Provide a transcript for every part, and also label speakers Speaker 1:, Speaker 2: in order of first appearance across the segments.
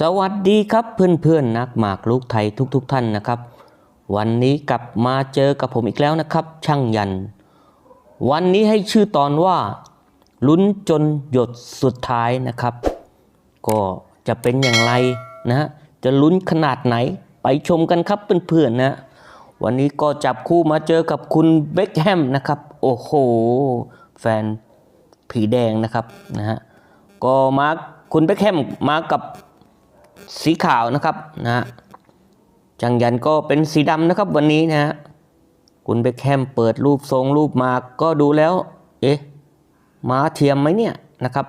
Speaker 1: สวัสดีครับเพื่อนๆนักหมากลูกไทยทุกๆทท่านนะครับ วันนี้กลับมาเจอกับผมอีกแล้วนะครับ ช่างยัน วันนี้ให้ชื่อตอนว่า ลุ้นจนหยดสุดท้ายนะครับ ก็จะเป็นอย่างไรนะฮะจะลุ้นขนาดไหนไปชมกันครับเพื่อนๆนะ วันนี้ก็จับคู่มาเจอกับคุณเบคแฮมนะครับ โอ้โห แฟนผีแดงนะครับนะฮะก็มาคุณเบคแฮมมากับ สีขาวนะครับนะฮะจังยันก็เป็นสีดำนะครับวันนี้นะฮะคุณเบคแฮมเปิดรูปทรงรูปมาก็ดูแล้ว เอ๊ะม้าเทียมไหมเนี่ยนะครับ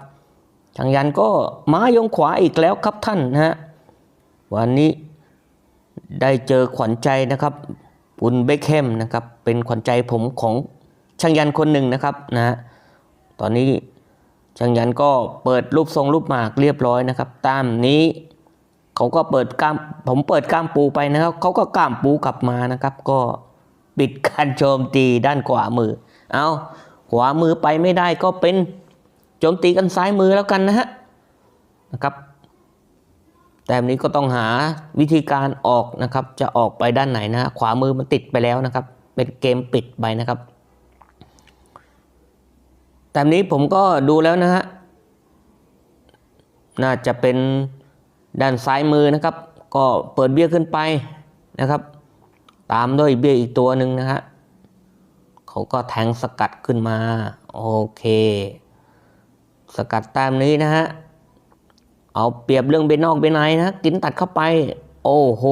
Speaker 1: จังยันก็ม้ายงขวาอีกแล้วครับท่านนะฮะวันนี้ได้เจอขวัญใจนะครับคุณเบคแฮมนะครับ เป็นขวัญใจผมของช่างยันคนหนึ่งนะครับนะฮะตอนนี้ช่างยันก็เปิดรูปทรงรูปหมากเรียบร้อยนะครับ ตามนี้ เขาก็เปิดกล้ามผมเปิดกล้ามปูไปนะครับเขาก็กล้ามปูกลับมานะครับ ก็ปิดการโจมตีด้านขวามือ เอาขวามือไปไม่ได้ก็เป็นโจมตีกันซ้ายมือแล้วกันนะฮะนะครับ แต่แบบนี้ก็ต้องหาวิธีการออกนะครับ จะออกไปด้านไหนนะขวามือมันติดไปแล้วนะครับ เป็นเกมปิดไปนะครับแต่แบบนี้ผมก็ดูแล้วนะฮะน่าจะเป็น ด้านซ้ายมือนะครับ ก็เปิดเบี้ยขึ้นไปนะครับ ตามด้วยเบี้ยอีกตัวหนึ่งนะฮะเขาก็แทงสกัดขึ้นมาโอเค สกัดตามนี้นะฮะเอาเปรียบเรื่องเบนนอกเบนในนะกินตัดเข้าไป โอ้โห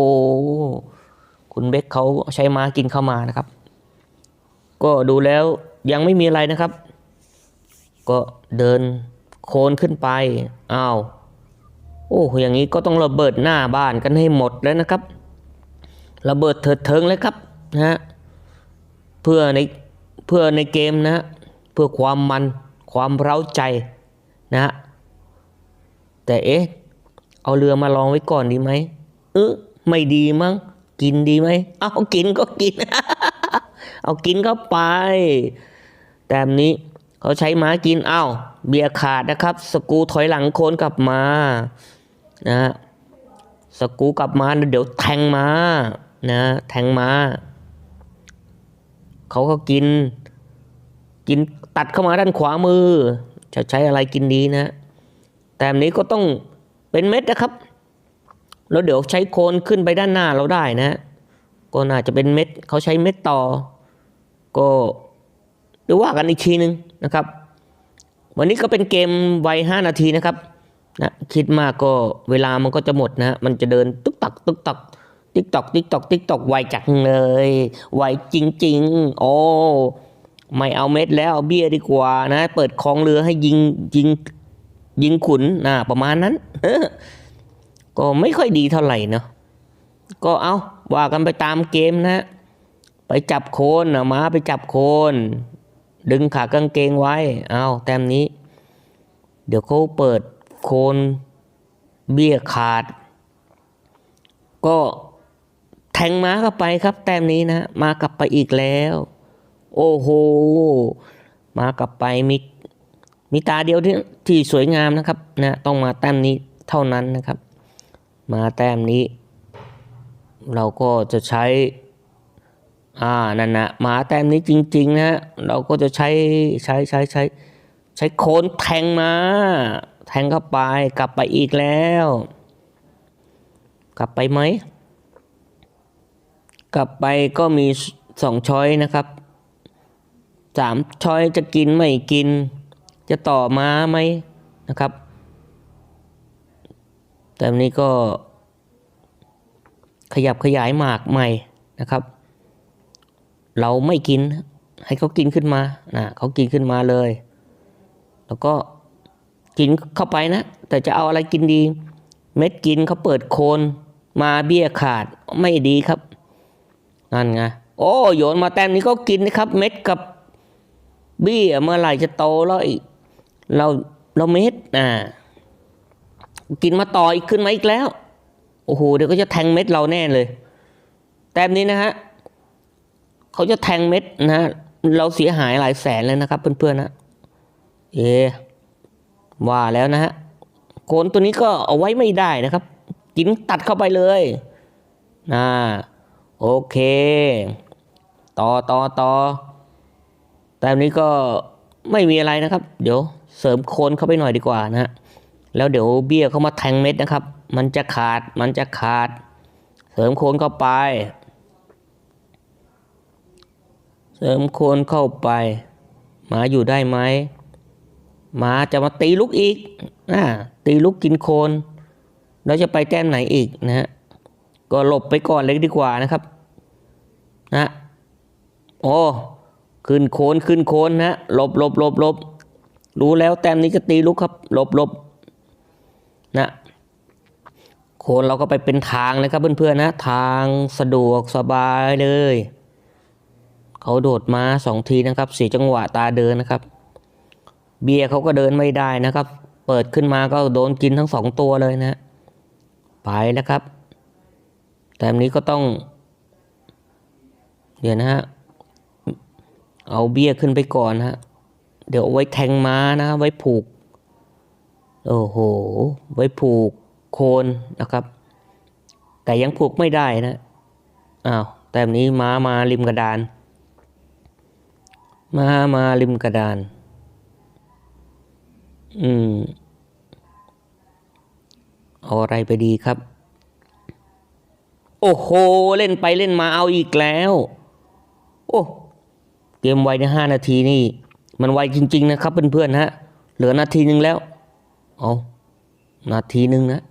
Speaker 1: คุณเบคเขาใช้ม้ากินเข้ามานะครับ ก็ดูแล้วยังไม่มีอะไรนะครับ ก็เดินโคนขึ้นไป อ้าว โอ้อย่างนี้ก็ต้องระเบิดหน้าบ้านกันให้หมดแล้วนะครับ ระเบิดเถิดเทิงเลยครับนะฮะเพื่อในเพื่อในเกมนะฮะเพื่อความมันความเร้าใจนะฮะแต่เอ๊ะเอาเรือมาลองไว้ก่อนดีไหมเออไม่ดีมั้งกินดีไหมเอากินก็กิน เอากินเข้าไป แต่แบบนี้เขาใช้ม้ากินเอ้าเบียร์ขาดนะครับ สกูถอยหลังโคนกลับมา นะฮะสกูกลับมาเดี๋ยวแทงมานะแทงมาเขาก็กิน กินตัดเข้ามาด้านขวามือ จะใช้อะไรกินดีนะ แต่นี้ก็ต้องเป็นเม็ดนะครับ แล้วเดี๋ยวใช้โคนขึ้นไปด้านหน้าเราได้นะ ก็น่าจะเป็นเม็ดเขาใช้เม็ดต่อ ก็เดี๋ยวว่ากันอีกทีนึงนะครับ วันนี้ก็เป็นเกมวัย5นาทีนะครับ นะคิดมากก็เวลามันก็จะหมดนะ มันจะเดินตุ๊กตักตุ๊กตักติ๊กตอกติ๊กตอกติ๊กตอกไวจังเลยไวจริง ๆ โอ้ไม่เอาเม็ดแล้วเอาเบี้ยดีกว่านะ เปิดคลองเรือให้ยิงยิงยิงขุนนะประมาณนั้นก็ไม่ค่อยดีเท่าไหร่เนาะก็เอาว่ากันไปตามเกมนะ ไปจับโคนนะมาไปจับโคนดึงขากางเกงไว้ เอาแต้มนี้ เดี๋ยวเขาเปิด โคนเบี้ยขาด ก็แทงม้าเข้าไปครับ แต้มนี้นะ มากลับไปอีกแล้ว โอ้โห มากลับไปมีมีตาเดียวที่ที่สวยงามนะครับนะต้องมาแต้มนี้เท่านั้นนะครับ มาแต้มนี้ เราก็จะใช้ อ่านั่นนะมาแต้มนี้จริง ๆ นะ เราก็จะใช้ใช้ใช้ใช้ใช้โคนแทงมา แทงเข้าไปกลับไปอีกแล้ว กลับไปไหม กลับไปก็มีสองช้อยนะครับสามช้อยจะกินไม่กิน จะต่อม้าไหมนะครับ แต่วันนี้ก็ ขยับขยายหมากใหม่นะครับ เราไม่กินให้เขากินขึ้นมานะเขากินขึ้นมาเลย แล้วก็ กินเข้าไปนะ แต่จะเอาอะไรกินดี เม็ดกินเขาเปิดโคนมาเบี้ยขาดไม่ดีครับนั่นไงโอ้โยนมาแต้มนี้ก็กินนะครับ เม็ดกับเบี้ยเมื่อไหร่จะโตแล้วอีกเราเราเม็ดอ่ากินมาต่ออีกขึ้นมาอีกแล้ว โอ้โหเดี๋ยวก็จะแทงเม็ดเราแน่เลย แต้มนี้นะฮะเขาจะแทงเม็ดนะ เราเสียหายหลายแสนเลยนะครับ เพื่อนๆนะ เอ ว่าแล้วนะฮะโคนตัวนี้ก็เอาไว้ไม่ได้นะครับ กินตัดเข้าไปเลยนะโอเค ต่อต่อต่อแต้มนี้ก็ไม่มีอะไรนะครับ เดี๋ยวเสริมโคนเข้าไปหน่อยดีกว่านะฮะแล้วเดี๋ยวเบี้ยเข้ามาแทงเม็ดนะครับ มันจะขาดมันจะขาด เสริมโคนเข้าไป เสริมโคนเข้าไป หมาอยู่ได้ไหม หมาจะมาตีลูกอีกอ่าตีลูกกินโคนแล้วจะไปแต้มไหนอีกนะฮะก็หลบไปก่อนเลยดีกว่านะครับนะโอ้ขึ้นโคนขึ้นโคนนะหลบหลบหลบหลบรู้แล้วแต้มนี้จะตีลูกครับหลบหลบนะโคนเราก็ไปเป็นทางเลยครับเพื่อนๆนะ ทางสะดวกสบายเลย เขาโดดมาสองทีนะครับเสียจังหวะตาเดินนะครับ เบียร์เขาก็เดินไม่ได้นะครับ เปิดขึ้นมาก็โดนกินทั้งสองตัวเลยนะ ไปแล้วครับ แต่นนี้ก็ต้อง เดี๋ยวนะฮะ เอาเบี้ยขึ้นไปก่อนฮะ เดี๋ยวไว้แทงม้านะ ไว้ผูก โอ้โห ไว้ผูกโคนนะครับ แต่ยังผูกไม่ได้นะ อ้าว แต่นี้ม้ามาริมกระดาน ม้ามาริมกระดาน อืม เอาอะไรไปดีครับ โอ้โห เล่นไปเล่นมาเอาอีกแล้ว โอ้เกมไวในห้านาทีนี่ มันไวจริง ๆ นะครับเพื่อนๆฮะ เหลือนาทีหนึ่งแล้ว เอานาทีหนึ่งนะ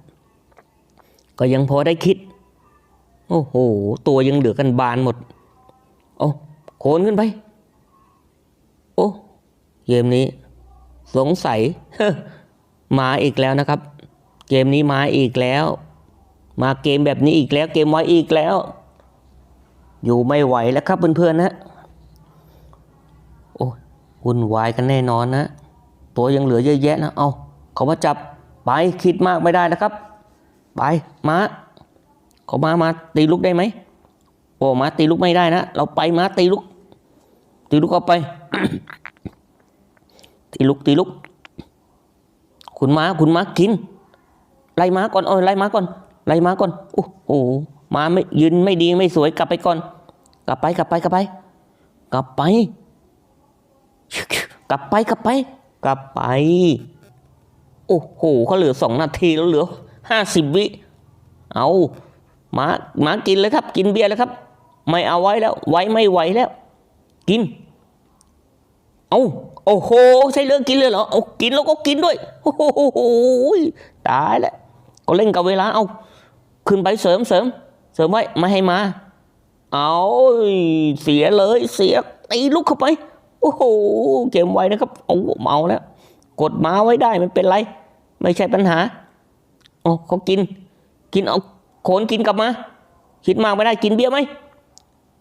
Speaker 1: ก็ยังพอได้คิด โอ้โห ตัวยังเหลือกันบานหมด เอาโคนขึ้นไป โอ้เกมนี้ สงสัย มาอีกแล้วนะครับ เกมนี้มาอีกแล้ว มาเกมแบบนี้อีกแล้ว เกมไว้อีกแล้ว อยู่ไม่ไหวแล้วครับเพื่อนๆนะโอ้วุ่นวายกันแน่นอนนะตัวยังเหลือเยอะแยะนะเอาเขามาจับไปคิดมากไม่ได้นะครับ ไปมาเขามามาตีลูกได้ไหมโอ้มาตีลูกไม่ได้นะเราไปมาตีลูกตีลูกเอาไป ตีลูกตีลูกคุณม้าคุณม้ากิน ไล่ม้าก่อนเออไล่ม้าก่อน ไล่ม้าก่อนโอ้โหม้าไม่ยืนไม่ดีไม่สวยกลับไปก่อน กลับไปกลับไปกลับไป กลับไป กลับไปกลับไป กลับไป โอ้โหเขาเหลือสองนาทีแล้วเหลือห้าสิบวิเอาม้าม้ากินเลยครับ กินเบียร์เลยครับ ไม่เอาไว้แล้ว ไว้ไม่ไหวแล้ว กิน เอา โอ้โห ใช่เรื่องกินเลยเหรอ เอากินแล้วก็กินด้วย โอ้โห ตายแล้ว ก็เล่นกับเวลา เอาขึ้นไปเสริมเสริม เสริมไว้ ไม่ให้มา เอาเสียเลย เสียตีลุกเข้าไป โอ้โห เกมไวนะครับ เอาเมาแล้ว กดมาไว้ได้ไม่เป็นไร ไม่ใช่ปัญหาโอ้เขากิน กินเอาโขนกินกลับมา คิดมากไม่ได้ กินเบียร์ไหม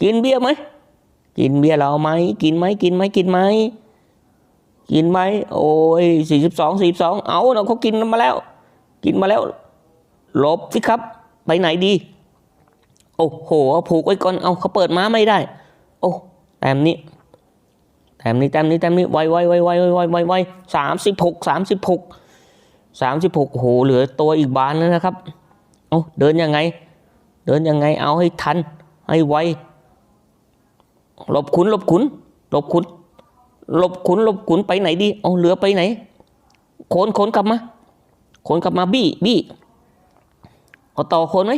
Speaker 1: กินเบียร์ไหม กินเบียร์เราไหม กินไหม กินไหม กินไหม กินไหมโอ้ยสี่สิบสองสี่สองเอาเนาเขากินมาแล้ว กินมาแล้วหลบสิครับ ไปไหนดี โอ้โหผูกไว้ก่อนเอาเขาเปิดม้าไม่ได้ โอ้แต้มนี้แต้มนี้แต้มนี้แต้มนี้ไวไวไวไวไวไวไวไวสามสิบหกสามสิบหกสามสิบหกโหเหลือตัวอีกบานนึงนะครับเอาเดินยังไง เดินยังไงเอาให้ทัน ให้ไวหลบขุนหลบขุนหลบขุน หลบขุนหลบขุนไปไหนดีเอาเหลือไปไหนโคนโคนกลับมาโคนกลับมาบี้บี้เขาต่อโคนไหม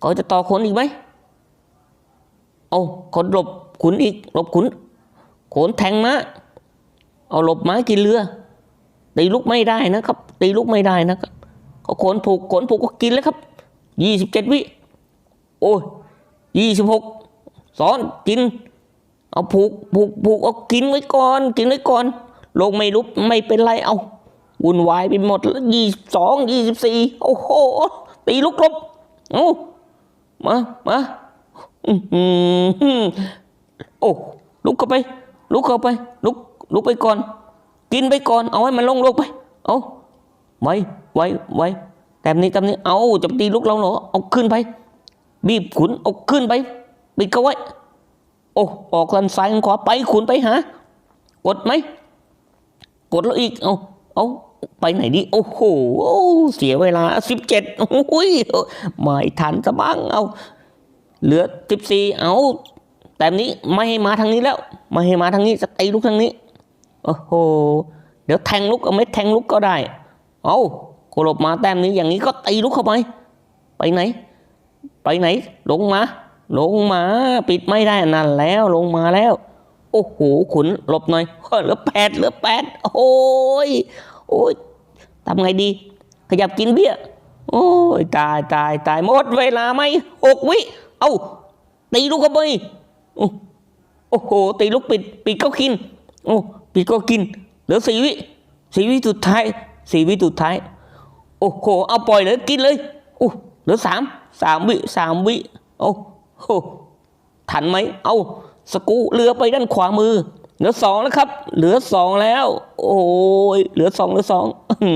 Speaker 1: เขาจะต่อโคนอีกไหมเอาคนหลบขุนอีกหลบขุนโขนแทงมาเอาหลบม้ากินเรือตีลุกไม่ได้นะครับตีลุกไม่ได้นะครับเขาโขนผูกโขนผูกก็กินแล้วครับยี่สิบเจ็ดวิโอ้ยยี่สิบหกสอนกิน เอาผูกผูกผูกเอากินไว้ก่อน กินไว้ก่อนลงไม่ลุกไม่เป็นไรเอาวุ่นวายไปหมดแล้วยี่สองยี่สิบสี่โอ้โหตีลุกลบเอามามาโอ้ลุกเข้าไป ลุกเข้าไป ลุกลุกไปก่อน กินไปก่อน เอาให้มันลงลงไป เอาไว้ไว้ไว้แต่นี้แต่นี้เอาจะตีลุกเราเหรอเอาขึ้นไป บีบขุนเอาขึ้นไปปิดเขาไว้ โอ้ออกกันซ้ายกันขวาไปขุนไปหากดไหมกดแล้วอีกเอาเอาไปไหนดีโอ้โหเสียเวลาสิบเจ็ดโอ้ยไม่ทันสบ้างเอาเหลือสิบสี่เอาแต่นี้ไม่ให้มาทางนี้แล้ว ไม่ให้มาทางนี้จะตีลูกทางนี้โอ้โหเดี๋ยวแทงลูกเอาเม็ดแทงลูกก็ได้ เอาโคลบมาแต้มนี้อย่างนี้ก็ตีลูกเข้าไป ไปไหน ไปไหน ลงมา ลงมาปิดไม่ได้นั่นแล้วลงมาแล้ว โอ้โหขุนหลบหน่อยเหลือแปดเหลือแปดโอ้ยโอ้ยทำไงดี ขยับกินเบี้ยโอ้ยตายตายตายหมดเวลาไหมหกวิเอ้าตีลูกเข้าไปโอ้โอ้โหตีลูกปิดปิดก็กิน โอ้ปิดก็กิน เหลือสี่วิสี่วิสุดท้ายสี่วิสุดท้าย โอ้โหเอาปล่อยเลยกินเลยโอ้เหลือสามสามวิสามวิโอ้ ทันไหม เอา สกูเรือไปด้านขวามือ เหลือสองแล้วครับ เหลือสองแล้ว โอ้ย เหลือสองเหลือสองอื้อหื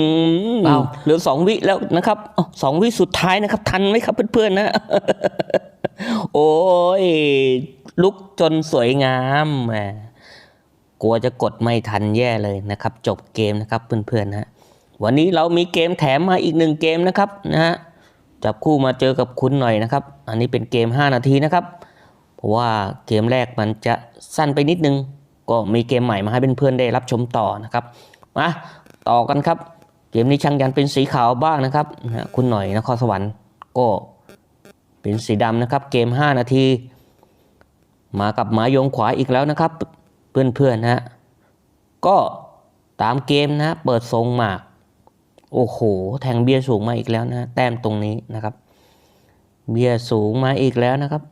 Speaker 1: อ
Speaker 2: เอา
Speaker 1: เหลือสองวิแล้วนะครับอ้าวสองวิสุดท้ายนะครับ ทันไหมครับเพื่อนๆนะ โอ้ย ลุกจนสวยงามแหมกลัวจะกดไม่ทันแย่เลยนะครับ จบเกมนะครับเพื่อนๆนะวันนี้เรามีเกมแถมมาอีกหนึ่งเกมนะครับนะฮะ จับคู่มาเจอกับคุณหน่อยนะครับ อันนี้เป็นเกม 5 นาทีนะครับ เพราะว่าเกมแรกมันจะสั้นไปนิดนึง ก็มีเกมใหม่มาให้เพื่อนๆได้รับชมต่อนะครับ มาต่อกันครับ เกมนี้ช่างยันเป็นสีขาวบ้างนะครับ คุณหน่อยนครสวรรค์ก็เป็นสีดำนะครับ เกม 5 นาที มากับหมายงขวาอีกแล้วนะครับ เพื่อนๆนะฮะก็ตามเกมนะเปิดทรงหมาก โอ้โห แทงเบียร์สูงมาอีกแล้วนะ แต้มตรงนี้นะครับ เบียร์สูงมาอีกแล้วนะครับ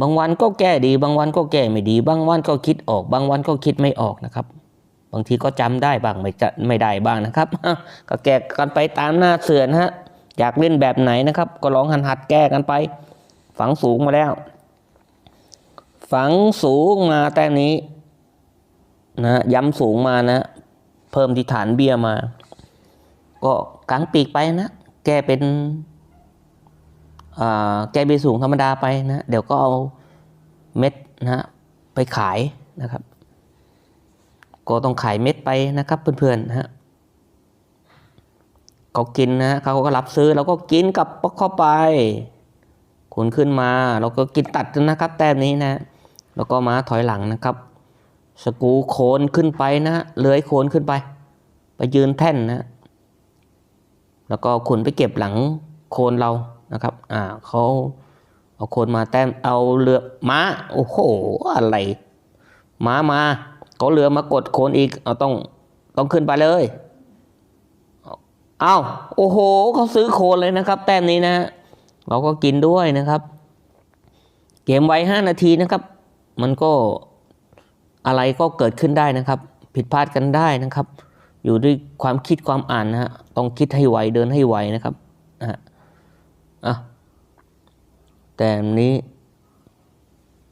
Speaker 1: บางวันก็แก้ดี บางวันก็แก้ไม่ดี บางวันก็คิดออก บางวันก็คิดไม่ออกนะครับ บางทีก็จำได้บ้างไม่จะไม่ได้บ้างนะครับ ก็แก้กันไปตามหน้าเสือนะฮะ อยากเล่นแบบไหนนะครับ ก็ลองหันหัดแก้กันไป ฝังสูงมาแล้ว ฝังสูงมาแต้มนี้นะย้ำสูงมานะ เพิ่มที่ฐานเบียร์มา ก็กางปีกไปนะ แกเป็นแกเบีสูงธรรมดาไปนะ เดี๋ยวก็เอาเม็ดนะไปขายนะครับ ก็ต้องขายเม็ดไปนะครับเพื่อนๆนะฮะเขากินนะเขาก็รับซื้อเราก็กินกับเข้าไปคุณขึ้นมาเราก็กินตัดนะครับ แต้มนี้นะ แล้วก็มาถอยหลังนะครับ สกูโคนขึ้นไปนะฮะเลื้อยโคนขึ้นไป ไปยืนแท่นนะ แล้วก็ขนไปเก็บหลังโคนเรานะครับอ่าเขาเอาโคนมาแต้มเอาเรือม้าโอ้โหอะไรม้ามาเขาเรือมากดโคนอีกเอาต้องต้องขึ้นไปเลยเอาโอ้โหเขาซื้อโคนเลยนะครับ แต้มนี้นะ เราก็กินด้วยนะครับ เกมไว้ห้านาทีนะครับ มันก็อะไรก็เกิดขึ้นได้นะครับ ผิดพลาดกันได้นะครับ อยู่ด้วยความคิดความอ่านนะฮะต้องคิดให้ไวเดินให้ไวนะครับนะฮะอะแต่นี้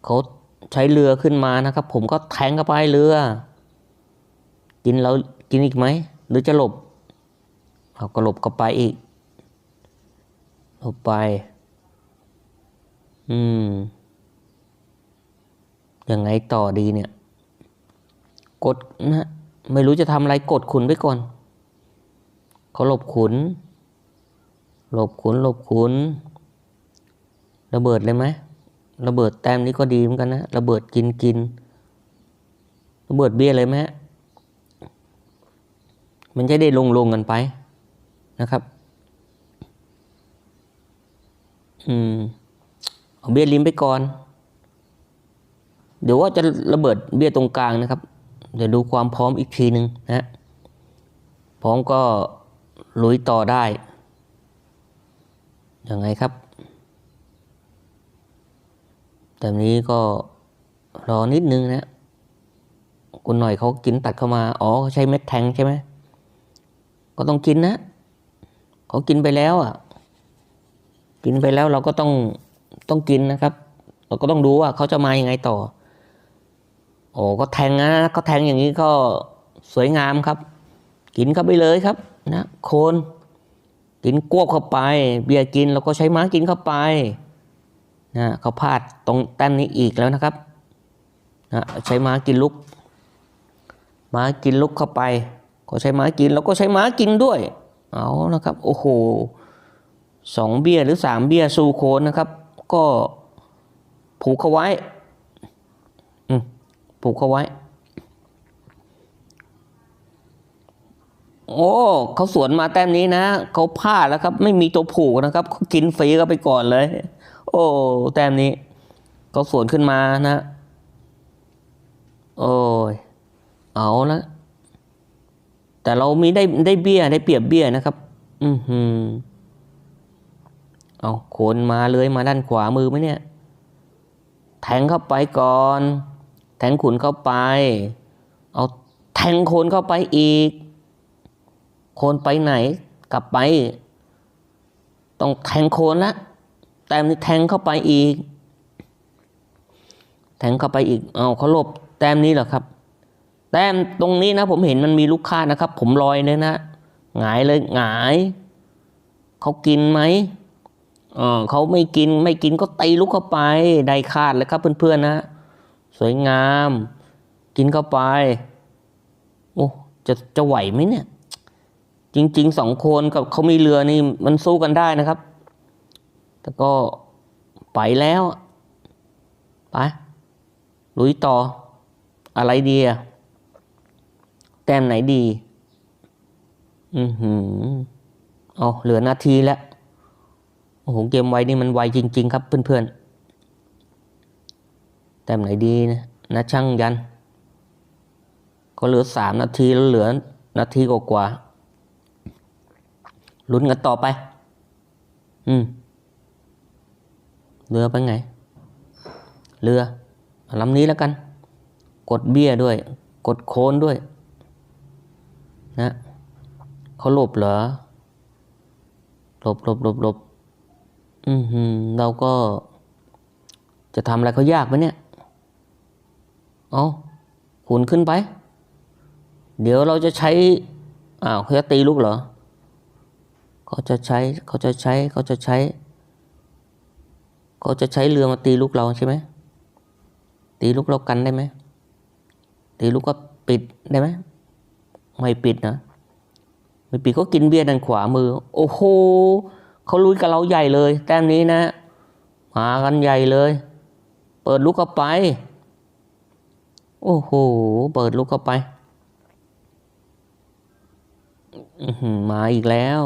Speaker 1: เขาใช้เรือขึ้นมานะครับ ผมก็แทงเข้าไปเรือ กินแล้วกินอีกไหมหรือจะหลบเอาก็หลบเข้าไปอีกหลบไป อืมยังไงต่อดีเนี่ย กดนะฮะ ไม่รู้จะทำอะไรกดขุนไปก่อนเขาหลบขุน หลบขุนหลบขุน ระเบิดเลยไหมระเบิดแต้มนี้ก็ดีเหมือนกันนะระเบิดกินกิน ระเบิดเบี้ยเลยไหมมันจะได้ลงลงกันไปนะครับอืมเอาเบี้ยริมไปก่อน เดี๋ยวว่าจะระเบิดเบี้ยตรงกลางนะครับ เดี๋ยวดูความพร้อมอีกทีหนึ่งนะพร้อมก็ลุยต่อได้ยังไงครับ แต่นี้ก็รอนิดนึงนะคุณหน่อยเขากินตัดเข้ามา อ๋อใช้เม็ดแทงใช่ไหม ก็ต้องกินนะเขากินไปแล้วอะ กินไปแล้วเราก็ต้องต้องกินนะครับ เราก็ต้องดูว่าเขาจะมายังไงต่อ โอ้ก็แทงนะก็แทงอย่างนี้ก็สวยงามครับ กินเข้าไปเลยครับนะโคนกินกวบเข้าไป เบียร์กินเราก็ใช้ม้ากินเข้าไปนะเขาพลาดตรงแต้มนี้อีกแล้วนะครับนะใช้ม้ากินลุก ม้ากินลุกเข้าไป ก็ใช้ม้ากินแล้วก็ใช้ม้ากินด้วยเอานะครับโอ้โหสองเบี้ยหรือสามเบี้ยสู่โคนนะครับ ก็ผูกเขาไว้ ผูกเขาไว้ โอ้เขาสวนมาแต้มนี้นะเขาพลาดแล้วครับ ไม่มีตัวผูกนะครับเขากินฟรีก็ไปก่อนเลย โอ้แต้มนี้เขาสวนขึ้นมานะ โอ้ยเอาละแต่เรามีได้ได้เบี้ยได้เปรียบเบี้ยนะครับ อือหือเอาโคนมาเลยมาด้านขวามือไหมเนี่ย แทงเข้าไปก่อน แทงขุนเข้าไป เอาแทงโคนเข้าไปอีก โคนไปไหน กลับไป ต้องแทงโคนละแต้มนี้แทงเข้าไปอีก แทงเข้าไปอีก เอาเขาลบแต้มนี้เหรอครับ แต้มตรงนี้นะ ผมเห็นมันมีลูกค้านะครับ ผมลอยเลยนะหงายเลยหงายเขากินไหมเออเขาไม่กินไม่กินก็ตีลูกเข้าไปได้คาดเลยครับเพื่อนๆนะ สวยงาม กินเข้าไป โอ้จะจะไหวไหมเนี่ย จริงๆสองคนกับเขามีเรือนี่มันสู้กันได้นะครับ แต่ก็ไปแล้ว ไปลุยต่อ อะไรดีอะแต้มไหนดี อือหือเอาเหลือนาทีแล้วโอ้โหเกมไวนี่มันไวจริง ๆ ครับเพื่อนๆ แต้มไหนดีนะนะช่างยัน ก็เหลือสามนาทีแล้วเหลือนาทีกว่าๆลุ้นกันต่อไป อืม เรือไปไง เรือลำนี้แล้วกัน กดเบี้ยด้วย กดโคนด้วย นะเขาหลบเหรอหลบหลบหลบหลบอือหือเราก็ จะทำอะไรเขายากไหมเนี่ย เอาขุนขึ้นไป เดี๋ยวเราจะใช้ อ้าวเขาจะตีลูกเหรอ เขาจะใช้ เขาจะใช้ เขาจะใช้ เขาจะใช้เรือมาตีลูกเราใช่ไหม ตีลูกเรากันได้ไหม ตีลูกก็ปิดได้ไหม ไม่ปิดนะ ไม่ปิดก็กินเบียร์ด้านขวามือ โอ้โห เขาลุยกับเราใหญ่เลย แต้มนี้นะ มากันใหญ่เลย เปิดลูกเข้าไป โอ้โห เปิดลูกเข้าไปมาอีกแล้ว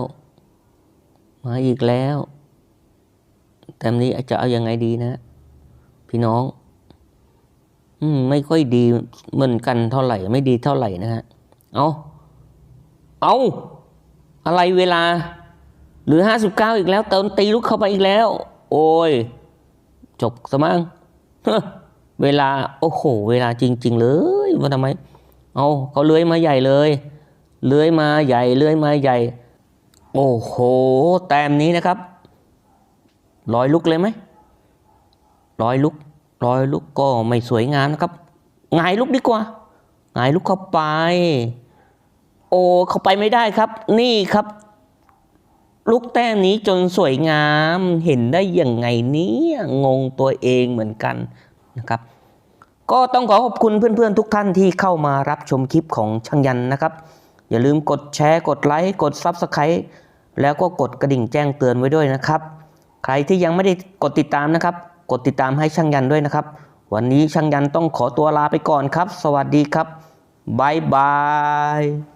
Speaker 1: มาอีกแล้ว แต้มนี้จะเอาอยัางไงดีนะ พี่น้อง อืม ไม่ค่อยดีเหมือนกันเท่าไหร่ ไม่ดีเท่าไหร่นะฮะ เอาเอาอะไรเวลา หรือห้าสิบเก้าอีกแล้ว เติมตีลูกเข้าไปอีกแล้ว โอ้ย จบสมั้ง เวลาโอ้โห เวลาจริง ๆ เลยว่าทำไม เอาเขาเลื้อยมาใหญ่เลย เลื้อยมาใหญ่เลื้อยมาใหญ่ โอ้โห แต้มนี้นะครับร้อยลุกเลยไหมร้อยลุกร้อยลุกก็ไม่สวยงามนะครับงายลุกดีกว่าหงายลุกเข้าไป โอ้เข้าไปไม่ได้ครับ นี่ครับลูกแต้มนี้จนสวยงามเห็นได้ยังไงนี่ยงงตัวเองเหมือนกัน นะครับ ก็ต้องขอขอบคุณเพื่อนๆทุกท่านที่เข้ามารับชมคลิปของช่างยันนะครับ อย่าลืมกดแชร์กดไลค์กด Subscribe แล้วก็กดกระดิ่งแจ้งเตือนไว้ด้วยนะครับ ใครที่ยังไม่ได้กดติดตามนะครับ กดติดตามให้ช่างยันด้วยนะครับ วันนี้ช่างยันต้องขอตัวลาไปก่อนครับ สวัสดีครับบายบาย